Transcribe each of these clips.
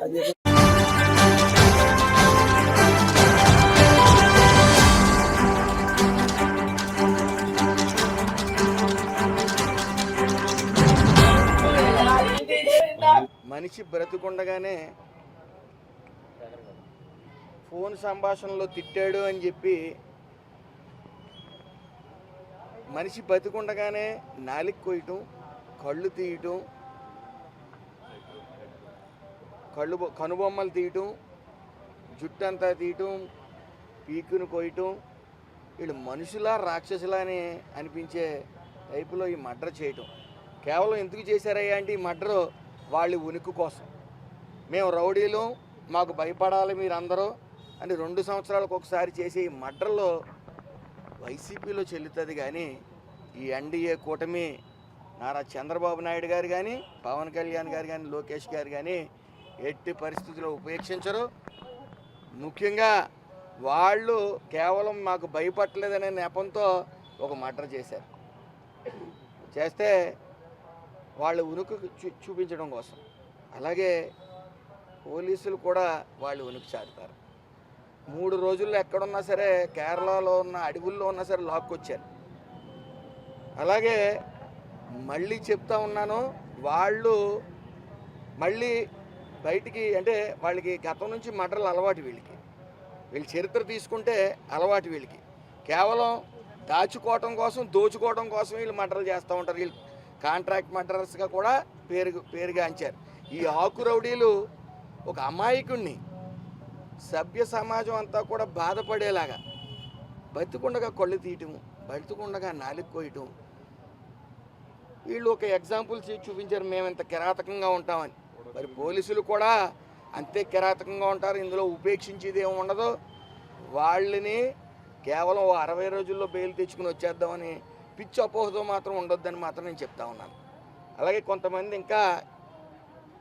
మనిషి బ్రతుకుండగానే ఫోన్ సంభాషణలో తిట్టాడు అని చెప్పి మనిషి బతికుండగానే నాలికి కొయ్యటం కళ్ళు తీయటం కళ్ళు బొ- కనుబొమ్మలు తీయటం జుట్టు అంతా తీయటం పీకును కొయ్యటం వీళ్ళు మనుషులా రాక్షసులానే అనిపించే టైపులో ఈ మర్డర్ చేయటం. కేవలం ఎందుకు చేశారయ్యా అంటే ఈ మర్డర్ వాళ్ళ ఉనికి కోసం. మేము రౌడీలు మాకు భయపడాలి మీరందరూ అని రెండు సంవత్సరాలకు ఒకసారి చేసే ఈ మర్డర్లో వైసీపీలో చెల్లుతుంది కానీ ఈ ఎన్డీఏ కూటమి నారా చంద్రబాబు నాయుడు గారు కానీ పవన్ కళ్యాణ్ గారు కానీ లోకేష్ గారు కానీ ఎట్టి పరిస్థితుల్లో ఉపేక్షించరు. ముఖ్యంగా వాళ్ళు కేవలం మాకు భయపడలేదనే నెపంతో ఒక మర్డర్ చేశారు. చేస్తే వాళ్ళు ఉనికి చూ చూపించడం కోసం. అలాగే పోలీసులు కూడా వాళ్ళు ఉనికి చాటుతారు. మూడు రోజుల్లో ఎక్కడున్నా సరే కేరళలో ఉన్న అడవుల్లో ఉన్నా సరే లాక్కొచ్చారు. అలాగే మళ్ళీ చెప్తా ఉన్నాను వాళ్ళు మళ్ళీ బయటికి అంటే వాళ్ళకి గతం నుంచి మటర్లు అలవాటు వీళ్ళకి. వీళ్ళ చరిత్ర తీసుకుంటే అలవాటు వీళ్ళకి. కేవలం దాచుకోవటం కోసం దోచుకోవడం కోసం వీళ్ళు మటర్లు చేస్తూ ఉంటారు. వీళ్ళు కాంట్రాక్ట్ మటర్స్గా కూడా పేరు పేరుగాంచారు ఈ ఆకు రౌడీలు ఒక అమాయకుణ్ణి సభ్య సమాజం అంతా కూడా బాధపడేలాగా బతికుండగా కళ్ళు తీయటం బతికుండగా నాలుగు కోయటం. వీళ్ళు ఒక ఎగ్జాంపుల్ చూపించారు. మేము ఇంత కిరాతకంగా ఉంటామని. మరి పోలీసులు కూడా అంతే కిరాతకంగా ఉంటారు. ఇందులో ఉపేక్షించేది ఏమి ఉండదు. వాళ్ళని కేవలం అరవై రోజుల్లో బెయిల్ తెచ్చుకుని వచ్చేద్దామని పిచ్చి అపోహతో మాత్రం ఉండొద్దని మాత్రం నేను చెప్తా ఉన్నాను. అలాగే కొంతమంది ఇంకా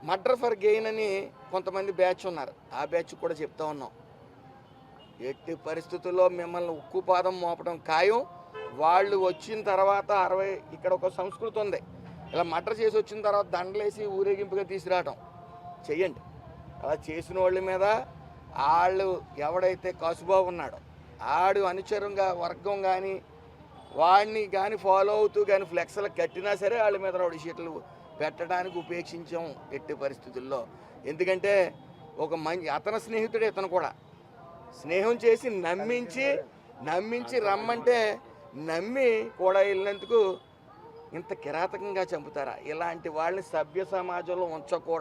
మర్డర్ ఫర్ గెయిన్ అని కొంతమంది బ్యాచ్ ఉన్నారు. ఆ బ్యాచ్ కూడా చెప్తా ఉన్నాం. ఎట్టి పరిస్థితుల్లో మిమ్మల్ని ఉక్కు పాదం మోపడం ఖాయం. వాళ్ళు వచ్చిన తర్వాత అరవై ఇక్కడ ఒక సంస్కృతి ఉంది. ఇలా మటర్ చేసి వచ్చిన తర్వాత దండలేసి ఊరేగింపుగా తీసుకురావటం. చెయ్యండి. అలా చేసిన వాళ్ళ మీద వాళ్ళు ఎవడైతే కసుబాబు ఉన్నాడో ఆడు అనుచరంగా వర్గం కానీ వాడిని కానీ ఫాలో అవుతూ కానీ ఫ్లెక్స్లు కట్టినా సరే వాళ్ళ మీద రౌడీ షీట్లు పెట్టడానికి ఉపేక్షించాం ఎట్టి పరిస్థితుల్లో. ఎందుకంటే ఒక మంచి అతని స్నేహితుడే ఇతను కూడా. స్నేహం చేసి నమ్మించి నమ్మించి రమ్మంటే నమ్మి కూడా వెళ్ళినందుకు ఇంత కిరాతకంగా చంపుతారా? ఇలాంటి వాళ్ళని సభ్య సమాజంలో ఉంచకూడదు.